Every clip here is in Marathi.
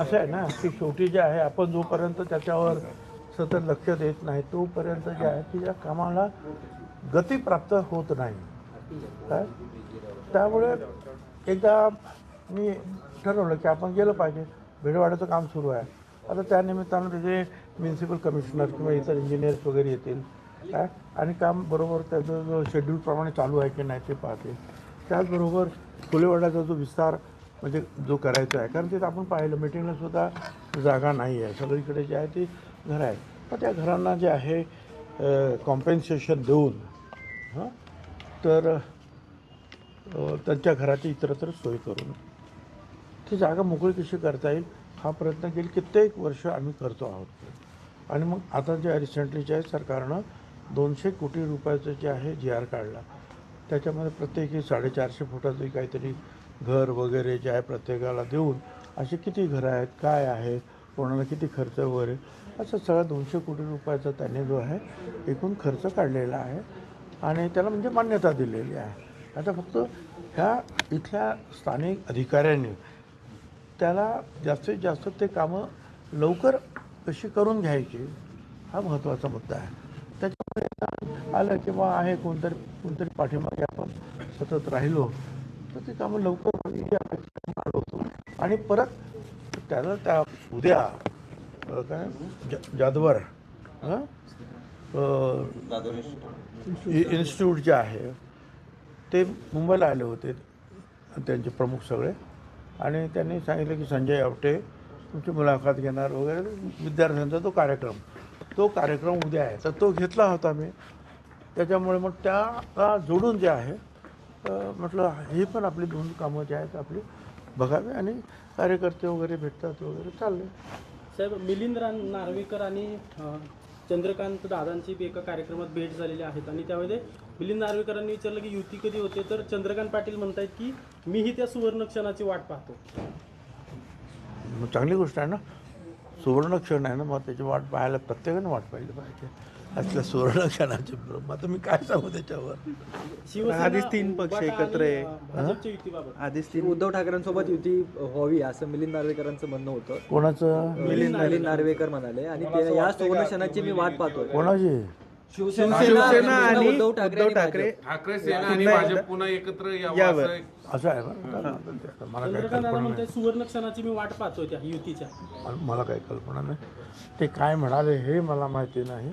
असं आहे ना की शेवटी जे आहे आपण जोपर्यंत त्याच्यावर सतत लक्ष देत नाही तोपर्यंत जे आहे की कामाला गती प्राप्त होत नाही. काय त्यामुळे एकदा मी ठरवलं की आपण गेलं पाहिजे. भेडवाड्याचं काम सुरू आहे. आता त्यानिमित्तानं तिथे म्युन्सिपल कमिशनर किंवा इतर इंजिनियर्स वगैरे येतील. काय आणि काम बरोबर त्याचं जो शेड्यूलप्रमाणे चालू आहे की नाही ते पाहतील. त्याचबरोबर फुलेवाड्याचा जो विस्तार म्हणजे जो करायचा आहे. कारण तिथं आपण पाहिलं मिटिंगला सुद्धा जागा नाही आहे. सगळीकडे जे आहे ती घरं आहेत. पण त्या घरांना जे आहे कॉम्पेन्सेशन देऊन हां तर त्यांच्या घराची इतरत्र सोय करून ती जागा मोकळी कशी करता येईल हा प्रयत्न गेली कित्येक वर्ष आम्ही करतो आहोत. आणि मग आता जे रिसेंटली जे आहे सरकारनं दोनशे कोटी रुपयाचं जे आहे जी आर काढला. त्याच्यामध्ये प्रत्येकी साडेचारशे फुटाचं काहीतरी घर वगैरे जे आहे प्रत्येकाला देऊन असे किती घरं आहेत काय आहे कोणाला किती खर्च वगैरे असं सगळं दोनशे कोटी रुपयाचा त्याने जो आहे एकूण खर्च काढलेला आहे आणि त्याला म्हणजे मान्यता दिलेली आहे. आता फक्त ह्या इथल्या स्थानिक अधिकाऱ्यांनी त्याला जास्तीत जास्त ते कामं लवकर कशी करून घ्यायची हा महत्त्वाचा मुद्दा आहे. त्याच्यामुळे आलं किंवा आहे कोणतरी कोणतरी पाठीमागे आपण सतत राहिलो तर ते कामं लवकर व्हावी ही अपेक्षा आणि परत त्याला त्या उद्या काय? ज- जादवर इन्स्टिट्यूट जे आहे ते मुंबईला आले होते त्यांचे प्रमुख सगळे. आणि त्यांनी सांगितलं की संजय आवटे तुमची मुलाखत घेणार वगैरे. विद्यार्थ्यांचा तो कार्यक्रम तो कार्यक्रम उद्या आहे. तर तो घेतला होता मी. त्याच्यामुळे मग त्याला जोडून जे आहे अ, म्हटलं ही पण आपली दोन कामं जी आहेत आपली बघावी आणि कार्यकर्ते वगैरे भेटतात वगैरे चालले. साहेब मिलिंद रान नार्वेकर आणि चंद्रकांत दादांची बी एका कार्यक्रमात भेट झालेली आहेत. आणि त्यामध्ये मिलिंद नार्वेकरांनी विचारलं की युती कधी होते? तर चंद्रकांत पाटील म्हणतायत की मीही त्या सुवर्ण क्षणाची वाट पाहतो. चांगली गोष्ट आहे ना. सुवर्ण क्षण आहे ना मग त्याची वाट पाहायला प्रत्येकाने वाट पाहिली पाहिजे. असल्या सुवर्ण क्षणाची मग आता मी काय सांगू त्याच्यावर? शिवसेना आधीच तीन पक्ष एकत्र आहे. आधीच ती उद्धव ठाकरेंसोबत युती व्हावी असं मिलिंद नार्वेकरांचं म्हणणं होतं. कोणाचं? मिलिंद मिलिंद नार्वेकर. म्हणाले. आणि ते या सुवर्णक्षणाची मी वाट पाहतोय. कोणाची? शिवसेना आणि उद्धव ठाकरे ठाकरे. सेना आणि भाजप पुन्हा एकत्र यावं. असं असं आहे मला काही कल्पना नाही. सुवर्ण क्षणाची मी वाट पाहतोय त्या युतीच्या. मला- मला काही कल्पना नाही. ते काय म्हणाले हे मला माहिती नाही.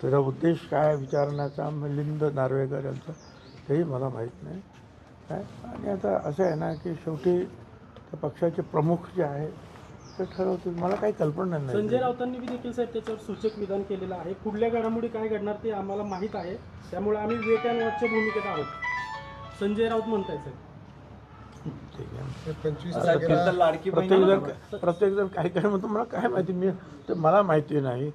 त्याचा उद्देश काय विचारण्याचा? मिलिंद नार्वेकर यांचा. तेही मला माहीत नाही. काय? आणि आता असं आहे ना की शेवटी त्या पक्षाचे प्रमुख जे आहे ते ठरवतील. मला काही कल्पना नाही. संजय राऊतांनी बी देखील साहेब त्याच्यावर सूचक विधान केलेलं आहे. पुढल्या घडामोडी काय घडणार ते आम्हाला माहीत आहे. त्यामुळे आम्ही वेट अँड वॉचच्या भूमिकेत आहोत. संजय राऊत म्हणताय साहेब. ठीक आहे. प्रत्येक लाडकी प्रत्येक जण प्रत्येक जण काय काय म्हणतो मला काय माहिती? मी ते मला माहिती नाही.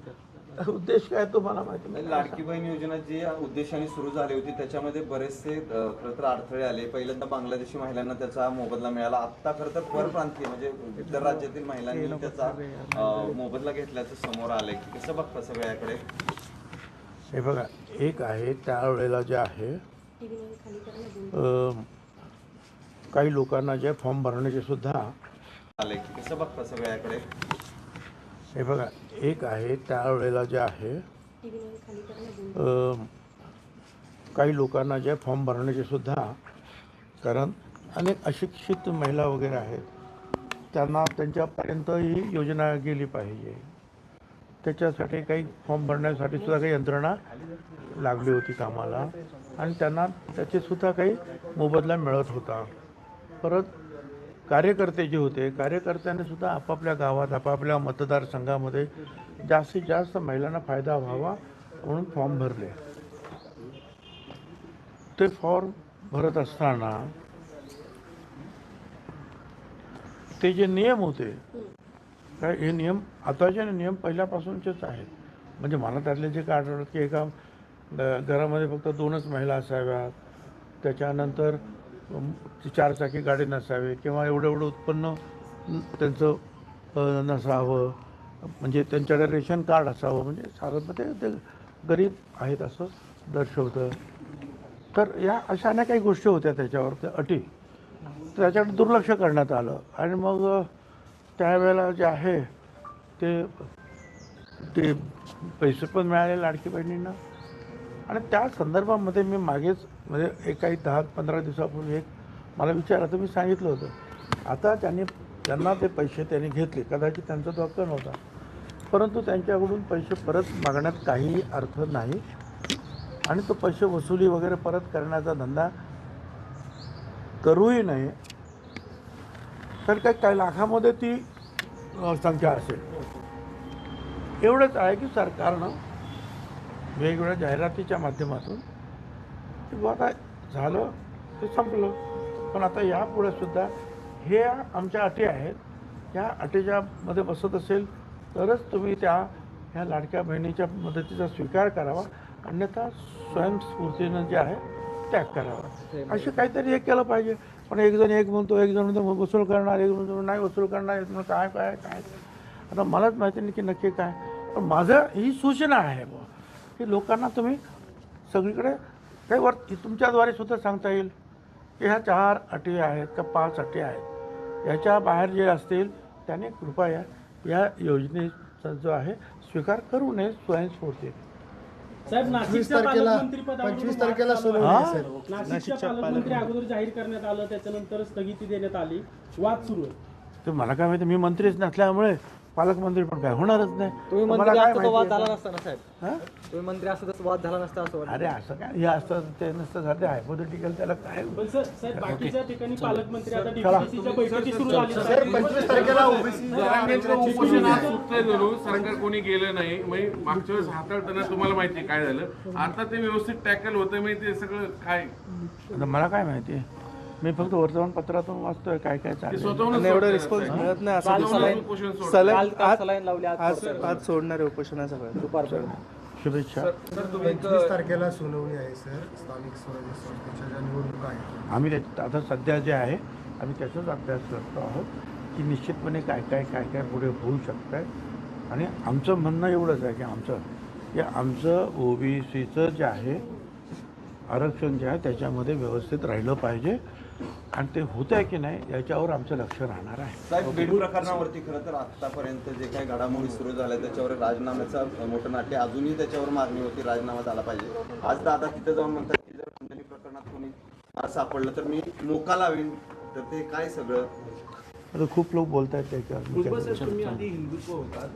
उद्देश काय तो मला माहिती नाही. लाडकी बहीण योजना जी उद्देशाने सुरू झाली होती त्याच्यामध्ये बरेचसे तर अडथळे आले. पहिल्यांदा बांगलादेशी महिलांना त्याचा मोबदला मिळाला. आता खरं तर परप्रांतीय म्हणजे इतर राज्यातील महिलांनी त्याचा मोबदला घेतल्याचं समोर आलंय. कसं बघता सगळ्याकडे? हे बघा एक आहे त्यावेळेला जे आहे काही लोकांना जे फॉर्म भरण्याचे सुद्धा आलंय. कसं बघता सगळ्याकडे? हे बघा एक आहे त्यावेळेला जे आहे काही लोकांना जे फॉर्म भरण्याचे सुद्धा कारण अनेक अशिक्षित महिला वगैरे आहेत त्यांना त्यांच्यापर्यंत ही योजना गेली पाहिजे. त्याच्यासाठी काही फॉर्म भरण्यासाठी सुद्धा काही यंत्रणा लागली होती कामाला आणि त्यांना त्याचे सुद्धा काही मोबदला मिळत होता. परत कार्यकर्ते जे होते कार्यकर्त्यांनी सुद्धा आपापल्या गावात आपापल्या मतदारसंघामध्ये जास्तीत जास्त महिलांना फायदा व्हावा म्हणून फॉर्म भरले. ते फॉर्म भरत असताना ते जे नियम होते काय हे नियम आताचे नियम पहिल्यापासूनचेच आहेत. म्हणजे मला त्यातले जे काय आढळत की एका घरामध्ये फक्त दोनच महिला असाव्यात त्याच्यानंतर चारचाकी गाडी नसावी किंवा एवढं एवढं उत्पन्न त्यांचं नसावं म्हणजे त्यांच्याकडे रेशन कार्ड असावं म्हणजे साधारणपणे ते ते गरीब आहेत असं दर्शवतं. तर या अशा अनेक काही गोष्टी होत्या त्याच्यावर त्या अटी. तर त्याच्याकडे दुर्लक्ष करण्यात आलं. आणि मग त्यावेळेला जे आहे ते ते पैसे पण मिळाले लाडकी बहिणींना. आणि त्या संदर्भामध्ये मी मागेच म्हणजे एक काही दहा पंधरा दिवसापूर्वी एक मला विचारलं तर मी सांगितलं होतं. आता त्यांनी त्यांना ते पैसे त्यांनी घेतले. कदाचित त्यांचा तो हक्क नव्हता. परंतु त्यांच्याकडून पैसे परत मागण्यात काहीही अर्थ नाही. आणि तो पैसे वसुली वगैरे परत करण्याचा धंदा करूही नये. तर काही काही लाखामध्ये ती संख्या असेल. एवढंच आहे की सरकारनं वेगवेगळ्या जाहिरातीच्या माध्यमातून की बुवा आता झालं ते संपलं. पण आता यापुढे सुद्धा हे आमच्या अटी आहेत. ह्या अटीच्या मध्ये बसत असेल तरच तुम्ही त्या ह्या लाडक्या बहिणीच्या मदतीचा स्वीकार करावा. अन्यथा स्वयंस्फूर्तीनं जे आहे त्याग करावा. असे काहीतरी एक केलं पाहिजे. पण एक जण एक म्हणतो एक जण म्हणतो वसूल करणार एक म्हणतो नाही वसूल करणार एक काय काय काय. आता मलाच माहिती नाही की नक्की काय. पण माझं ही सूचना आहे बुवा. की लोकांना तुम्ही सगळीकडे काही वर तुमच्याद्वारे सुद्धा सांगता येईल की ह्या चार अटी आहेत का पाच अटी आहेत. याच्या बाहेर जे असतील त्याने कृपया या योजनेचा जो आहे स्वीकार करू नये पदावरून पंचवीस तारखेला नाशिकच्या पालकमंत्री अगोदर जाहीर करण्यात आलं त्याच्यानंतर स्थगिती देण्यात आली. वाद सुरू आहे. तर मला काय माहिती मी मंत्रीच नसल्यामुळे पालकमंत्री पण काय होणारच नाही. तुम्ही तर मला मंत्री काय वाद माहिती? झाला नसता ना साहेब. हां? तुम्ही मंत्री असता तर वाद झाला नसता असं वाटतं. अरे असं काय? हे असतं ते नसतं सध्या हायपोथेटिकल त्याला काय? पण सर साहेब बाकीच्या ठिकाणी पालकमंत्री आता डीपीसीच्या बैठकी सुरू झाली. सर पंचवीस तारखेला ओबीसी जरांगेचं उपोषण आज सुटलंय जणू सरकार कोणी गेलं नाही. म्हणजे मागच्या वेळेस हाताळताना तुम्हाला माहिती आहे काय झालं? आता ते व्यवस्थित टॅकल होतं म्हणजे ते सगळं काय? आता मला काय माहिती मी फक्त वर्तमानपत्रातून वाचतोय काय काय स्वतःहून एवढं रिस्पॉन्स मिळत नाही असं उपोषण आज सलाईन लावली आज सोडणार आहे उपोषणाचं दुपारपर्यंत शुभेच्छा. पंचवीस तारखेला सुनावणी आहे सर. स्थानिक स्वराज्य संस्थेच्या ज्या निवडणुका आहेत. आम्ही त्याच्यात आता सध्या जे आहे आम्ही त्याचाच अभ्यास करतो आहोत की निश्चितपणे काय काय काय काय पुढे होऊ शकतं आहे आणि आमचं म्हणणं एवढंच आहे की आमचं की आमचं ओबीसीचं जे आहे आरक्षण जे आहे त्याच्यामध्ये व्यवस्थित राहिलं पाहिजे. आणि ते होत आहे की नाही याच्यावर आमचं लक्ष राहणार आहे. साहेब बीड प्रकरणावरती खरं तर आतापर्यंत जे काही घडामोडी सुरू झाल्या त्याच्यावर राजीनाम्याचा मोठं नाट्य अजूनही त्याच्यावर मागणी होती राजीनामा झाला पाहिजे. आज दादा तिथे जाऊन म्हणतात की जर प्रकरणात कोणी सापडलं तर मी मोका लावीन. तर ते काय सगळं? आता खूप लोक बोलत आहेत त्याच्यावर तुम्ही आधी हिंदुत्व होतात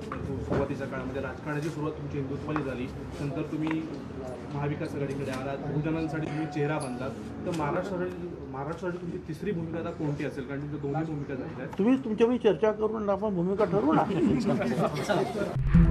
सुरुवातीच्या काळामध्ये राजकारणाची सुरुवात तुमची हिंदुत्वाने झाली. नंतर तुम्ही महाविकास आघाडीकडे आलात. बहुजनांसाठी तुम्ही चेहरा बांधतात तर महाराष्ट्रासाठी महाराष्ट्रासाठी तुमची तिसरी भूमिका आता कोणती असेल? कारण तुमच्या दोन्ही भूमिका आहेत. तुम्ही तुमच्या मी चर्चा करून आपण भूमिका ठरवू ना.